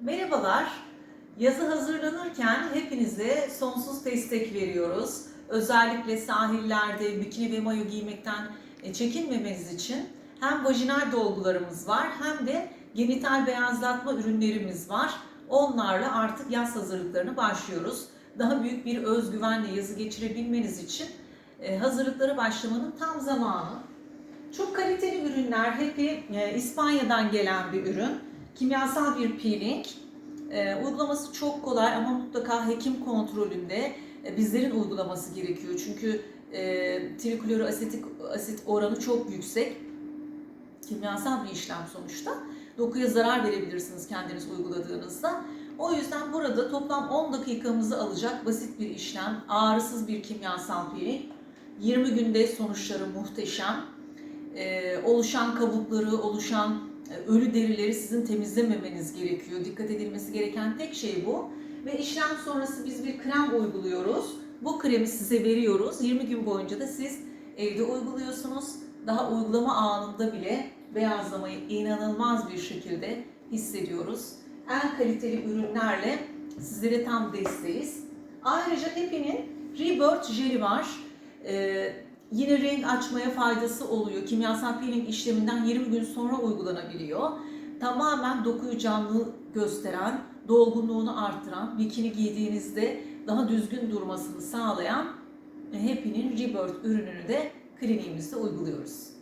Merhabalar. Yazı hazırlanırken hepinize sonsuz destek veriyoruz. Özellikle sahillerde bikini ve mayo giymekten e, çekinmemeniz için hem vajinal dolgularımız var hem de genital beyazlatma ürünlerimiz var. Onlarla artık yaz hazırlıklarına başlıyoruz. Daha büyük bir özgüvenle yazı geçirebilmeniz için e, hazırlıklara başlamanın tam zamanı. Çok kaliteli ürünler, hepi e, İspanya'dan gelen bir ürün. Kimyasal bir peeling. E, uygulaması çok kolay ama mutlaka hekim kontrolünde e, bizlerin uygulaması gerekiyor. Çünkü e, trikloroasetik asit oranı çok yüksek. Kimyasal bir işlem sonuçta. Dokuya zarar verebilirsiniz kendiniz uyguladığınızda. O yüzden burada toplam 10 dakikamızı alacak basit bir işlem. Ağrısız bir kimyasal peeling. 20 günde sonuçları muhteşem. Ee, oluşan kabukları, oluşan e, ölü derileri sizin temizlememeniz gerekiyor. Dikkat edilmesi gereken tek şey bu. Ve işlem sonrası biz bir krem uyguluyoruz. Bu kremi size veriyoruz. 20 gün boyunca da siz evde uyguluyorsunuz. Daha uygulama anında bile beyazlamayı inanılmaz bir şekilde hissediyoruz. En kaliteli ürünlerle sizlere tam desteğiz. Ayrıca Happy'nin Rebirth jeli var. Ee, yine renk açmaya faydası oluyor. Kimyasal peeling işleminden 20 gün sonra uygulanabiliyor. Tamamen dokuyu canlı gösteren, dolgunluğunu arttıran, bikini giydiğinizde daha düzgün durmasını sağlayan Happy'nin Rebirth ürününü de kliniğimizde uyguluyoruz.